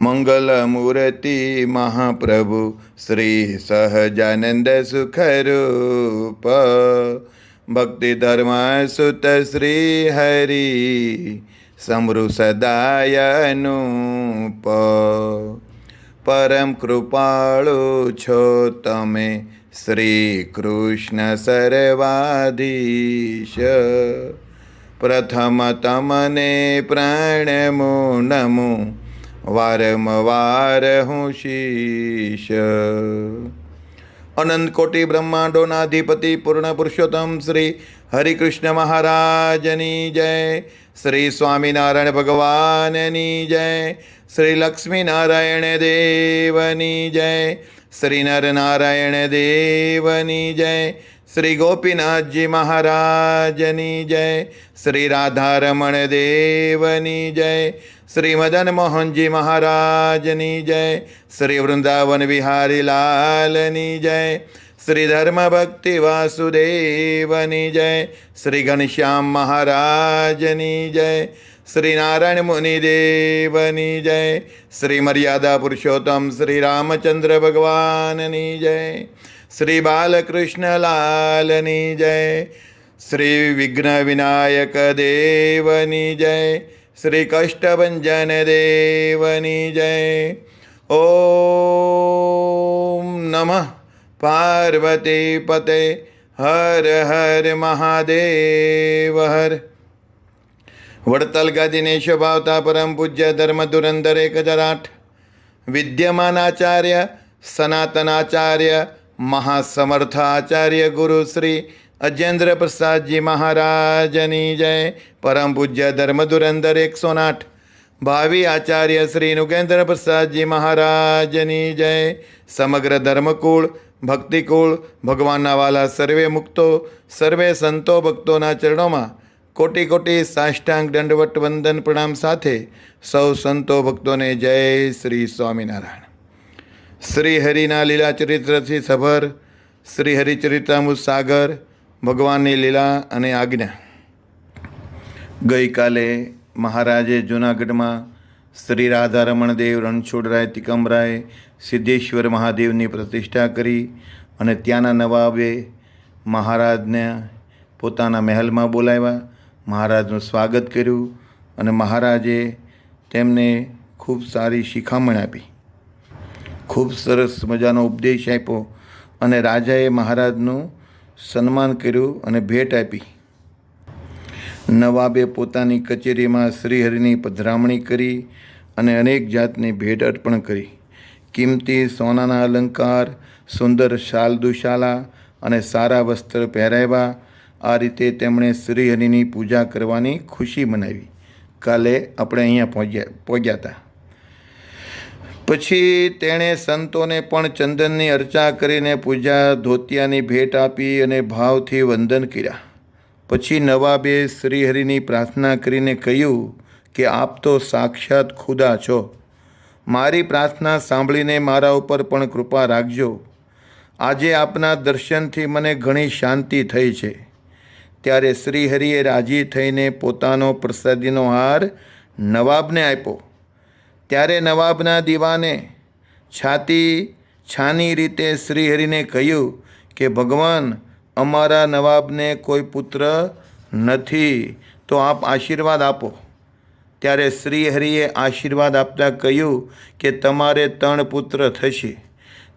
મંગલમૂર્તિ મહાપ્રભુ શ્રી સહજાનંદ સુખરૂપ. ભક્તિ ધર્મ સુત શ્રી હરિ સમૃ સદાયનુપ પરમ કૃપાળુ છો તમે શ્રી કૃષ્ણ સર્વાધીશ. પ્રથમ તમને પ્રણમો નમો વારંવાર હું શીશ. અનંત કોટી બ્રહ્માંડોના અધિપતિ પૂર્ણ પુરુષોત્તમ શ્રી હરિકૃષ્ણ મહારાજની જય. શ્રી સ્વામિનારાયણ ભગવાનની જય. શ્રી લક્ષ્મીનારાયણ દેવની જય. શ્રી નરનારાયણ દેવની જય. શ્રી ગોપીનાથજી મહારાજની જય. શ્રી રાધારમણ દેવની જય. શ્રી મદન મોહનજી મહારાજની જય, શ્રી વૃંદાવન વિહારી લાલની જય, શ્રી ધર્મ ભક્તિ વાસુદેવની જય, શ્રી ઘનશ્યામ મહારાજની જય, શ્રી નારાયણ મુનિદેવની જય, શ્રી મર્યાદા પુરુષોત્તમ શ્રી રામચંદ્ર ભગવાનની જય, શ્રી બાલકૃષ્ણ લાલની જય, શ્રી વિઘ્ન વિનાયક દેવની જય શ્રી કષ્ટભંજન દેવની જય ઓમ નમઃ પાર્વતી પતે હર હર મહાદેવ હર વડતાલ ગાદીને શોભાવતા પરમ પૂજ્ય ધર્મ ધુરંધર એક હજાર આઠ વિદ્યમાન આચાર્ય સનાતન આચાર્ય મહાસમર્થ આચાર્ય ગુરુ શ્રી અજેન્દ્ર પ્રસાદજી મહારાજની જય. પરમ પૂજ્ય ધર્મ ધુરંધર એકસો આઠ. ભાવિ આચાર્ય શ્રી નુગેન્દ્ર પ્રસાદજી મહારાજની જય. સમગ્ર ધર્મકુળ, ભક્તિકુળ, ભગવાનના વાલા સર્વે મુક્તો, સર્વે સંતો ભક્તોના ચરણોમાં કોટી કોટી સાષ્ટાંગ દંડવટ વંદન પ્રણામ સાથે સૌ સંતો ભક્તોને જય શ્રી સ્વામિનારાયણ. શ્રી હરિના લીલા ચરિત્રથી સભર, શ્રી હરિચરિતામુ સાગર ભગવાનની લીલા અને આજ્ઞા. ગઈકાલે મહારાજે જૂનાગઢમાં શ્રી રાધારમણ દેવ રણછોડરાય તિકમરાય સિદ્ધેશ્વર મહાદેવની પ્રતિષ્ઠા કરી અને ત્યાંના નવાબે મહારાજને પોતાના મહેલમાં બોલાવ્યા. મહારાજનું સ્વાગત કર્યું અને મહારાજે તેમને ખૂબ સારી શિખામણ આપી. ખૂબ સરસ મજાનો ઉપદેશ આપ્યો અને રાજાએ મહારાજનું સન્માન કર્યું અને ભેટ આપી. નવાબે પોતાની કચેરીમાં શ્રીહરિની પધરામણી કરી અને અનેક જાતની ભેટ અર્પણ કરી. કિંમતી સોનાના અલંકાર, સુંદર શાલ દુશાલા અને સારા વસ્ત્ર પહેરાવ્યા. આ રીતે તેમણે શ્રીહરિની પૂજા કરવાની ખુશી મનાવી. કાલે આપણે અહીંયા પહોંચ્યા પહોંચ્યા હતા. પછી તેણે સંતોને પણ ચંદનની અર્ચા કરીને પૂજા ધોતિયાની ભેટ આપી અને ભાવથી વંદન કર્યા. પછી નવાબે શ્રીહરિની પ્રાર્થના કરીને કહ્યું કે આપ તો સાક્ષાત ખુદા છો. મારી પ્રાર્થના સાંભળીને મારા ઉપર પણ કૃપા રાખજો. આજે આપના દર્શનથી મને ઘણી શાંતિ થઈ છે. ત્યારે શ્રીહરિએ રાજી થઈને પોતાનો પ્રસાદીનો હાર નવાબને આપ્યો. ત્યારે નવાબના દીવાને છાતી છાની રીતે શ્રીહરિને કહ્યું કે, ભગવાન, અમારા નવાબને કોઈ પુત્ર નથી, તો આપ આશીર્વાદ આપો. ત્યારે શ્રીહરિએ આશીર્વાદ આપતા કહ્યું કે, તમારે ત્રણ પુત્ર થશે.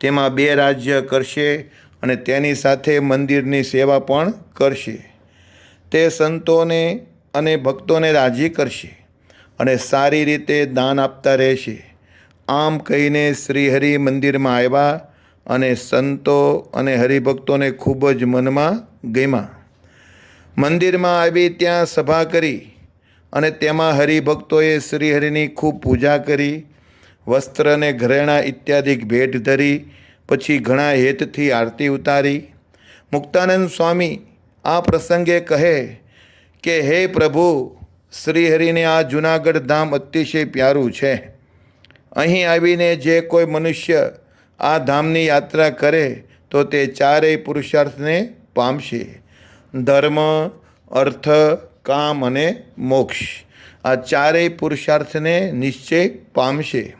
તેમાં બે રાજ્ય કરશે અને તેની સાથે મંદિરની સેવા પણ કરશે. તે સંતોને અને ભક્તોને રાજી કરશે. અને સારી રીતે દાન આપતા રહેશે. આમ કહીને શ્રીહરિ મંદિરમાં આવ્યા અને સંતો અને હરિભક્તોને ખૂબ જ મનમાં ગમ્યા. મંદિરમાં આવી ત્યાં સભા કરી અને તેમાં હરિભક્તોએ શ્રીહરિની ખૂબ પૂજા કરી, વસ્ત્ર અને ઘરેણાં ઇત્યાદિ ભેટ ધરી, પછી ઘણા હેતથી આરતી ઉતારી. મુક્તાનંદ સ્વામી આ પ્રસંગે કહે કે, હે પ્રભુ શ્રીહરિને આ જૂનાગઢ ધામ અતિશય પ્યારું છે. અહીં આવીને જે કોઈ મનુષ્ય આ ધામની યાત્રા કરે, તો તે ચારેય પુરુષાર્થને પામશે. ધર્મ, અર્થ, કામ અને મોક્ષ. આ ચારેય પુરુષાર્થને નિશ્ચય પામશે.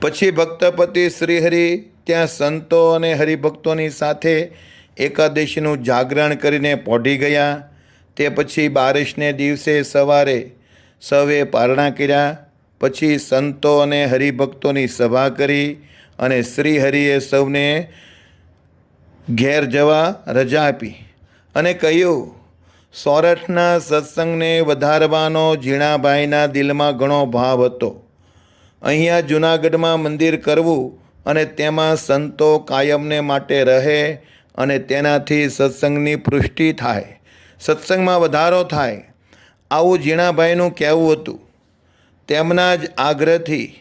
પછી ભક્તપતિ શ્રીહરિ ત્યાં સંતો અને હરિભક્તોની સાથે એકાદશીનું જાગરણ કરીને પોઢી ગયા. તે પછી બારિશને દિવસે સવારે સવે પારણા કર્યા, પછી સંતો અને હરિભક્તોની સભા કરી અને શ્રી હરિએ સૌને ઘેર જવા રજા આપી અને કહ્યું, સોરઠના સત્સંગને વધારવાનો ઝીણાભાઈના દિલમાં ઘણો ભાવ હતો. અહીંયા જૂનાગઢમાં મંદિર કરવું અને તેમાં સંતો કાયમને માટે રહે અને તેનાથી સત્સંગની પુષ્ટિ થાય. સત્સંગમાં વધારો થાય. આવું ઝીણાભાઈનું કહેવું હતું. તેમના જ આગ્રહથી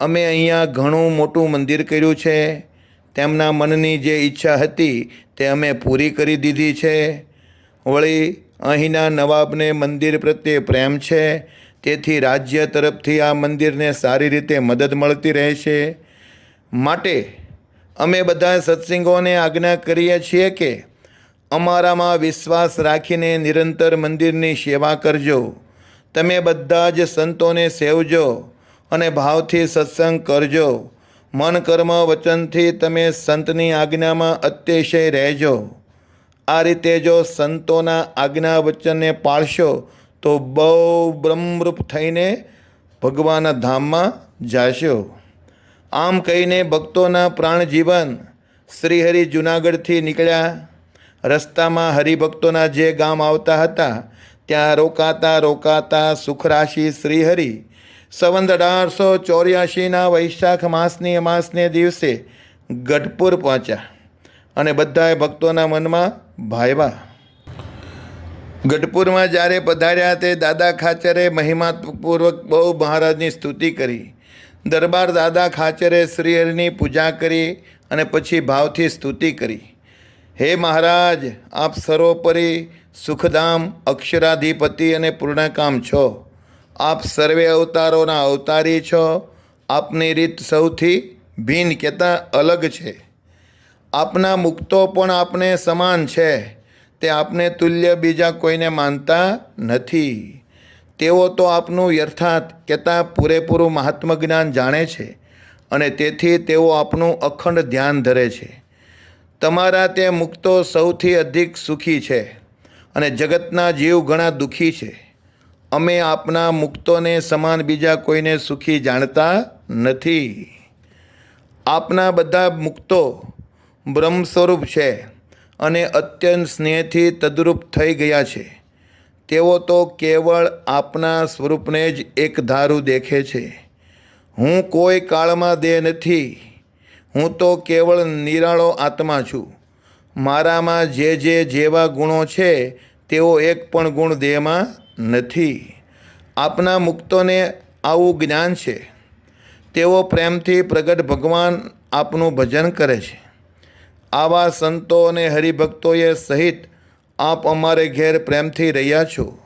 અમે અહીંયા ઘણું મોટું મંદિર કર્યું છે. તેમના મનની જે ઈચ્છા હતી તે અમે પૂરી કરી દીધી છે. વળી અહીંના નવાબને મંદિર પ્રત્યે પ્રેમ છે. તેથી રાજ્ય તરફથી આ મંદિરને સારી રીતે મદદ મળતી રહે છે. માટે અમે બધા સત્સંગોને આજ્ઞા કરીએ છીએ કે અમારામાં વિશ્વાસ રાખીને નિરંતર મંદિરની સેવા કરજો. તમે બધા જ સંતોને સેવજો અને ભાવથી સત્સંગ કરજો. મન કર્મ વચનથી તમે સંતની આજ્ઞામાં અતિશય રહેજો. આ રીતે જો સંતોના આજ્ઞા વચનને પાળશો, તો બહુ બ્રહ્મરૂપ થઈને ભગવાનના ધામમાં જાશો. આમ કહીને ભક્તોના પ્રાણજીવન શ્રીહરિ જુનાગઢથી નીકળ્યા. રસ્તામાં હરિભક્તોના જે ગામ આવતા હતા, ત્યાં રોકાતા રોકાતા સુખરાશી શ્રીહરિ. સંવંત અઢારસો ચોર્યાસીના વૈશાખ માસની અમાસને દિવસે ગઢપુર પહોંચ્યા અને બધાએ ભક્તોના મનમાં ભાઈવા. ગઢપુરમાં જ્યારે પધાર્યા તે દાદા ખાચરે મહિમાપૂર્વક બહુ મહારાજની સ્તુતિ કરી. દરબાર દાદા ખાચરે શ્રીહરિની પૂજા કરી અને પછી ભાવથી સ્તુતિ કરી. હે મહારાજ, આપ સર્વોપરી સુખધામ અક્ષરાધિપતિ અને પૂર્ણકામ છો. આપ સર્વે અવતારોના અવતારી છો. આપની રીત સૌથી ભિન્ન કહેતા અલગ છે. આપના મુક્તો પણ આપને સમાન છે. તે આપને તુલ્ય બીજા કોઈને માનતા નથી. તેઓ તો આપનું યથાર્થ કહેતા પૂરેપૂરું મહાત્મ જ્ઞાન જાણે છે અને તેથી તેઓ આપનું અખંડ ધ્યાન ધરે છે. તમારા તે મુક્તો સૌથી અધિક સુખી છે અને જગતના જીવ ઘણા દુઃખી છે. અમે આપના મુક્તોને સમાન બીજા કોઈને સુખી જાણતા નથી. આપના બધા મુક્તો બ્રહ્મ સ્વરૂપ છે અને અત્યંત સ્નેહથી તદ્રુપ થઈ ગયા છે. તેઓ તો કેવળ આપના સ્વરૂપને જ એક ધારું દેખે છે. હું કોઈ કાળમાં દેહ નથી. હું તો કેવળ નિરાળો આત્મા છું. મારામાં જે જે જેવા ગુણો છે, તેઓ એક પણ ગુણ દેહમાં નથી. આપના મુક્તોને આવું જ્ઞાન છે. તેઓ પ્રેમથી પ્રગટ ભગવાન આપનું ભજન કરે છે. આવા સંતો અને હરિભક્તોએ સહિત આપ અમારે ઘેર પ્રેમથી રહ્યા છો.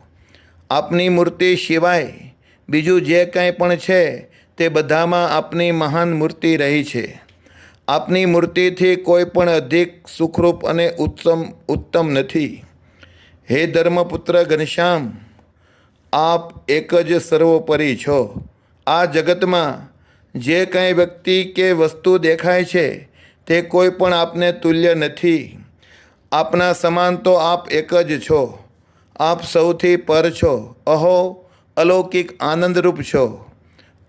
આપની મૂર્તિ સિવાય બીજું જે કાંઈ પણ છે, તે બધામાં આપની મહાન મૂર્તિ રહી છે. આપની મૂર્તિથી કોઈ પણ અધિક સુખરૂપ અને ઉત્તમ ઉત્તમ નથી. હે ધર્મપુત્ર ઘનશ્યામ, આપ એક જ સર્વોપરી છો. આ જગતમાં જે કાંઈ વ્યક્તિ કે વસ્તુ દેખાય છે, તે કોઈ પણ આપને તુલ્ય નથી. આપના સમાન તો આપ એક જ છો. આપ સૌથી પર છો. અહો, અલૌકિક આનંદરૂપ છો.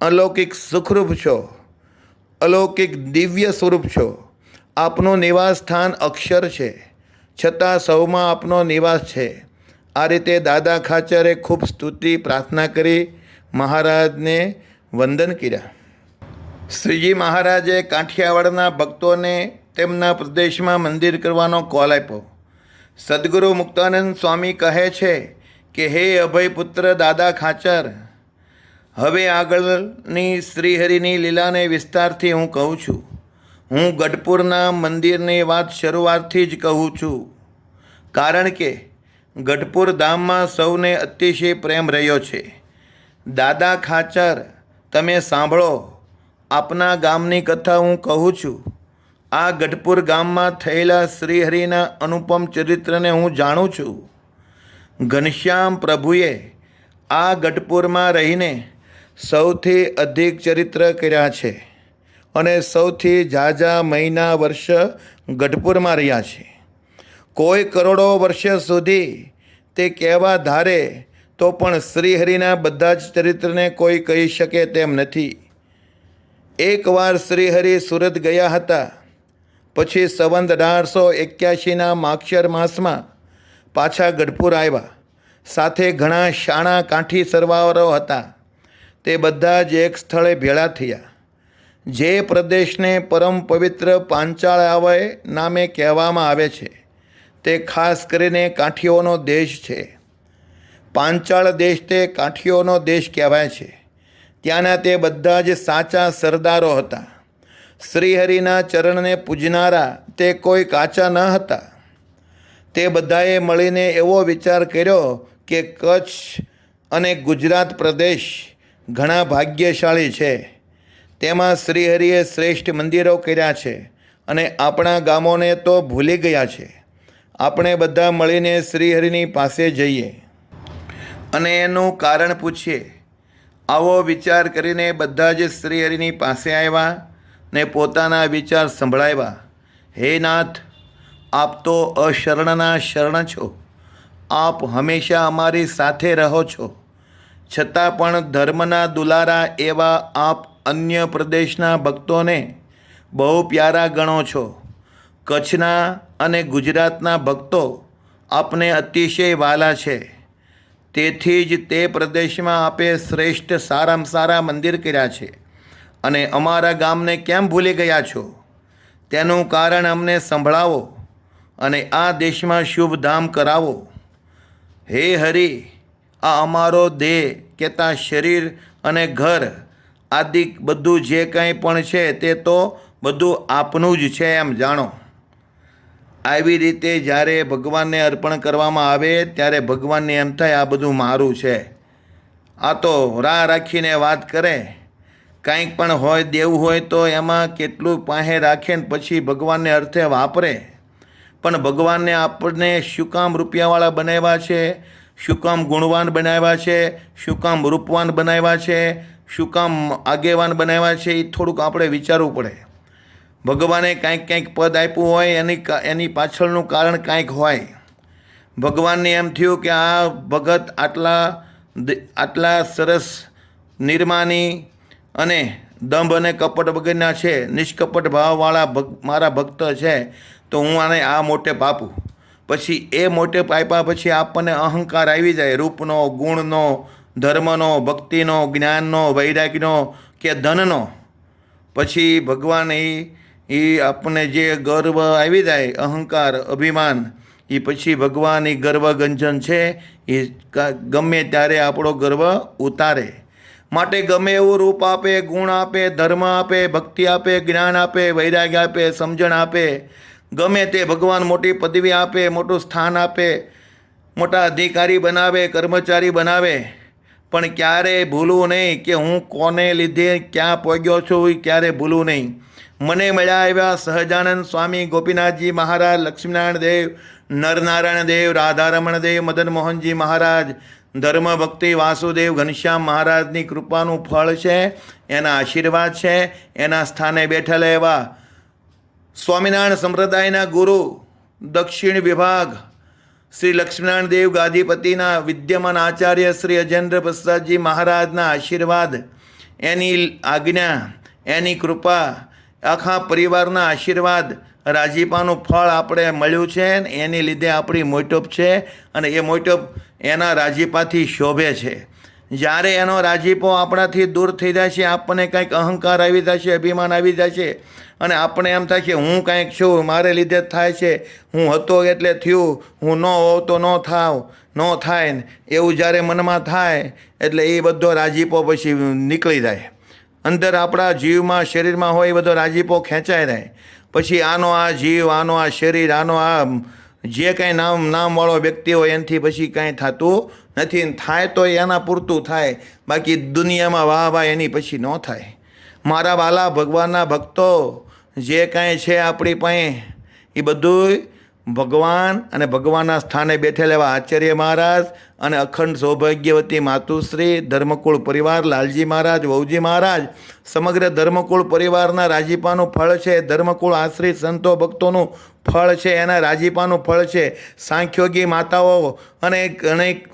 અલૌકિક સુખરૂપ છો. અલૌકિક દિવ્ય સ્વરૂપ છો. આપનું નિવાસ સ્થાન અક્ષર છે. છતાં સૌમાં આપનો નિવાસ છે. આ રીતે દાદા ખાચરે ખૂબ સ્તુતિ પ્રાર્થના કરી મહારાજને વંદન કર્યા. શ્રીજી મહારાજે કાઠિયાવાડના ભક્તોને તેમના પ્રદેશમાં મંદિર કરવાનો કોલ આપ્યો. સદગુરુ મુક્તાનંદ સ્વામી કહે છે કે, હે અભયપુત્ર દાદા ખાચર હવે આગળની શ્રીહરિની લીલાને વિસ્તારથી હું કહું છું. હું ગઢપુરના મંદિરની વાત શરૂઆતથી જ કહું છું. કારણ કે ગઢપુર ધામમાં સૌને અતિશય પ્રેમ રહ્યો છે. દાદા ખાચર, તમે સાંભળો, આપના ગામની કથા હું કહું છું. આ ગઢપુર ગામમાં થયેલા શ્રીહરિના અનુપમ ચરિત્રને હું જાણું છું. ઘનશ્યામ પ્રભુએ આ ગઢપુરમાં રહીને સૌથી અધિક ચરિત્ર કર્યા છે અને સૌથી ઝાઝા મહિના વર્ષ ગઢપુરમાં રહ્યા છે. કોઈ કરોડો વર્ષ સુધી તે કહેવા ધારે તો પણ શ્રીહરિના બધા જ ચરિત્રને કોઈ કહી શકે તેમ નથી. એકવાર શ્રીહરિ સુરત ગયા હતા, પછી સંવંત અઢારસો એક્યાસીના માક્ષર માસમાં પાછા ગઢપુર આવ્યા. સાથે ઘણા શાણા કાંઠી સરવારો હતા. તે બધા જ એક સ્થળે ભેળા થયા. જે પ્રદેશને પરમ પવિત્ર પાંચાળાવય નામે કહેવામાં આવે છે. તે ખાસ કરીને કાંઠીઓનો દેશ છે. પાંચાળ દેશ તે કાંઠીઓનો દેશ કહેવાય છે. ત્યાંના તે બધા જ સાચા સરદારો હતા. શ્રીહરિના ચરણને પૂજનારા તે કોઈ કાચા ન હતા. તે બધાએ મળીને એવો વિચાર કર્યો કે કચ્છ અને ગુજરાત પ્રદેશ ઘણા ભાગ્યશાળી છે. તેમાં શ્રીહરિએ શ્રેષ્ઠ મંદિરો કર્યા છે અને આપણા ગામોને તો ભૂલી ગયા છે. આપણે બધા મળીને શ્રીહરિની પાસે જઈએ. અને એનું કારણ પૂછીએ. આવો વિચાર કરીને બધા જ શ્રીહરિની પાસે આવ્યા ને પોતાના વિચાર સંભળાવ્યા. હે નાથ, આપ તો અશરણના શરણ છો. આપ હંમેશા અમારી સાથે રહો છો. છતાં પણ ધર્મના દુલારા એવા આપ અન્ય પ્રદેશના ભક્તોને બહુ પ્યારા ગણો છો. કચ્છના અને ગુજરાતના ભક્તો આપને અતિશય વાલા છે. તેથી જ તે પ્રદેશમાં આપે શ્રેષ્ઠ સારામાં સારા મંદિર કર્યા છે. અને અમારા ગામને કેમ ભૂલી ગયા છો? તેનું કારણ અમને સંભળાવો અને આ દેશમાં શુભ ધામ કરાવો. હે હરિ આ અમારો દેહ કેતા શરીર અને ઘર આદિ બધું જે કંઈ પણ છે તે તો બધું આપનું જ છે એમ જાણો. આવી રીતે જ્યારે ભગવાનને અર્પણ કરવામાં આવે ત્યારે ભગવાનને એમ થાય આ બધું મારું છે. આ તો રાહ રાખીને વાત કરે. કાંઈક પણ હોય, દેવું હોય તો એમાં કેટલું પાસે રાખે ને પછી ભગવાનને અર્થે વાપરે. પણ ભગવાનને આપણને શું કામ રૂપિયાવાળા બનાવ્યા છે? શું કામ ગુણવાન બનાવ્યા છે શું કામ રૂપવાન બનાવ્યા છે શું કામ આગેવાન બનાવ્યા છે એ થોડુંક આપણે વિચારવું પડે. ભગવાને કાંઈક કાંઈક પદ આપ્યું હોય, એની એની પાછળનું કારણ કાંઈક હોય. ભગવાનને એમ થયું કે આ ભગત આટલા આટલા સરસ નિર્માની અને દંભ અને કપટ વગરના છે, નિષ્કપટ ભાવવાળા ભગ, મારા ભક્ત છે, તો હું આને આ મોટે પાપું. પછી એ મોટે પાઇપા પછી આપણને અહંકાર આવી જાય. રૂપનો, ગુણનો, ધર્મનો, ભક્તિનો, જ્ઞાનનો વૈરાગ્યનો કે ધનનો. પછી ભગવાન એ એ આપણને જે ગર્વ આવી જાય, અહંકાર, અભિમાન એ પછી ભગવાન એ ગર્વ ગંજન છે એ ગમે ત્યારે આપણો ગર્વ ઉતારે. માટે ગમે એવું રૂપ આપે, ગુણ આપે, ધર્મ આપે, ભક્તિ આપે, જ્ઞાન આપે, વૈરાગ્ય આપે, સમજણ આપે ગમે તે ભગવાન મોટી પદવી આપે, મોટું સ્થાન આપે, મોટા અધિકારી બનાવે, કર્મચારી બનાવે, પણ ક્યારેય ભૂલવું નહીં કે હું કોને લીધે ક્યાં પહોંચ્યો છું ક્યારે ભૂલવું નહીં. મને મળ્યા એવા સહજાનંદ સ્વામી, ગોપીનાથજી મહારાજ, લક્ષ્મીનારાયણ દેવ, નરનારાયણ દેવ, રાધારમણ દેવ, મદન મોહનજી મહારાજ ધર્મ ભક્તિ વાસુદેવ, ઘનશ્યામ મહારાજની કૃપાનું ફળ છે, એના આશીર્વાદ છે, એના સ્થાને બેઠેલા એવા સ્વામિનારાયણ સંપ્રદાયના ગુરુ, દક્ષિણ વિભાગ, શ્રી લક્ષ્મીનારાયણ દેવ ગાદીપતિના વિદ્યમાન આચાર્ય શ્રી અજેન્દ્ર પ્રસાદજી મહારાજના આશીર્વાદ, એની આજ્ઞા, એની કૃપા, આખા પરિવારના આશીર્વાદ, રાજીપાનું ફળ આપણે મળ્યું છે એની લીધે આપણી મોટોપ છે અને એ મોટોપ એના રાજીપાથી શોભે છે. જ્યારે એનો રાજીપો આપણાથી દૂર થઈ છે આપણને કંઈક અહંકાર આવી છે અભિમાન આવી છે અને આપણે એમ છે, હું કાંઈક છું, મારે લીધે જ થાય છે, હું હતો એટલે થયું, હું ન હોઉં તો ન થાવ, ન થાય ને, એવું જ્યારે મનમાં થાય એટલે એ બધો રાજીપો પછી નીકળી જાય. અંદર આપણા જીવમાં, શરીરમાં હોય એ બધો રાજીપો ખેંચાઈ જાય. પછી આનો આ જીવ, આનો આ શરીર, આનો આ જે કાંઈ નામ, નામવાળો વ્યક્તિ હોય એનાથી પછી કાંઈ થતું નથી. થાય તો એના પૂરતું થાય. બાકી દુનિયામાં વાહ વાહ એની પછી ન થાય. મારા વાલા ભગવાનના ભક્તો, જે કાંઈ છે આપણી પાસે, એ બધું ભગવાન અને ભગવાનના સ્થાને બેઠેલા એવા આચાર્ય મહારાજ અને અખંડ સૌભાગ્યવતી માતુશ્રી, ધર્મકુળ પરિવાર, લાલજી મહારાજ, વહુજી મહારાજ, સમગ્ર ધર્મકુળ પરિવારના રાજીપાનું ફળ છે. ધર્મકુળ આશ્રિત સંતો ભક્તોનું ફળ છે. એના રાજીપાનું ફળ છે. સાંખ્યોગી માતાઓ અને અનેક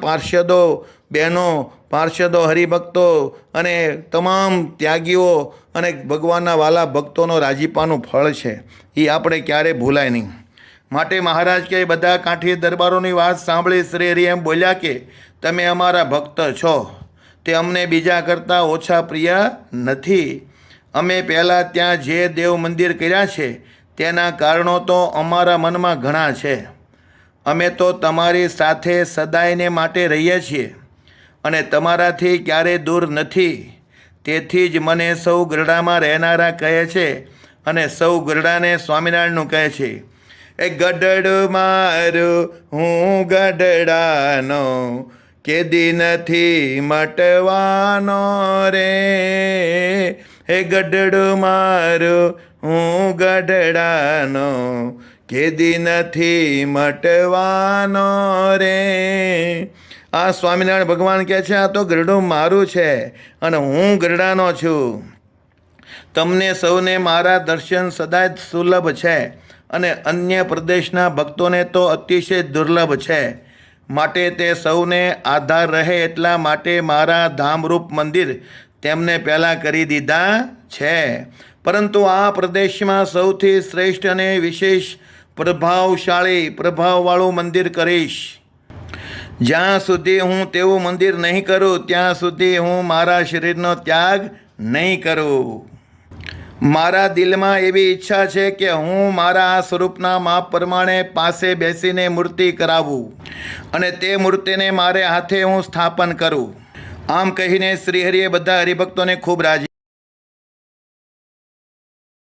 પાર્ષદો, બહેનો, પાર્ષદો, હરિભક્તો અને તમામ ત્યાગીઓ અને ભગવાનના વાલા ભક્તોનો રાજીપાનું ફળ છે. એ આપણે ક્યારેય ભૂલાય નહીં. માટે મહારાજ કે, બધા કાંઠી દરબારોની વાત સાંભળી શ્રી હરિ એમ બોલ્યા કે, તમે અમારા ભક્ત છો. તે અમને બીજા કરતાં ઓછા પ્રિય નથી. અમે પહેલાં ત્યાં જે દેવ મંદિર કર્યા છે, તેના કારણો તો અમારા મનમાં ઘણા છે. અમે તો તમારી સાથે સદાયને માટે રહીએ છીએ અને તમારાથી ક્યારેય દૂર નથી. તેથી જ મને સૌ ગરડામાં રહેનારા કહે છે અને સૌ ગરડાને સ્વામિનારાયણનું કહે છે. એ ગઢડ મારું, હું ગઢડાનો, કેદી નથી મટવાનો રે. હે ગઢડ મારું, હું ગઢડાનો, કેદી નથી મટવાનો રે. આ સ્વામિનારાયણ ભગવાન કહે છે, આ તો ગરડું મારું છે અને હું ગરડાનો છું. તમને સૌને મારા દર્શન સદાય સુલભ છે. અને અન્ય પ્રદેશના ભક્તોને તો અતિશય દુર્લભ છે. માટે તે સૌને આધાર રહે એટલા માટે મારા ધામરૂપ મંદિર તેમને પહેલાં કરી દીધા છે. પરંતુ આ પ્રદેશમાં સૌથી શ્રેષ્ઠ અને વિશેષ પ્રભાવશાળી પ્રભાવવાળું મંદિર કરીશ. જ્યાં સુધી હું તેવું મંદિર નહીં કરું, ત્યાં સુધી હું મારા શરીરનો ત્યાગ નહીં કરું. મારા દિલમાં એવી ઈચ્છા છે કે હું મારા આ સ્વરૂપના માપ પ્રમાણે પાસે બેસીને મૂર્તિ કરાવું અને તે મૂર્તિને મારે હાથે હું સ્થાપન કરું. આમ કહીને શ્રીહરિએ બધા હરિભક્તોને ખૂબ રાજી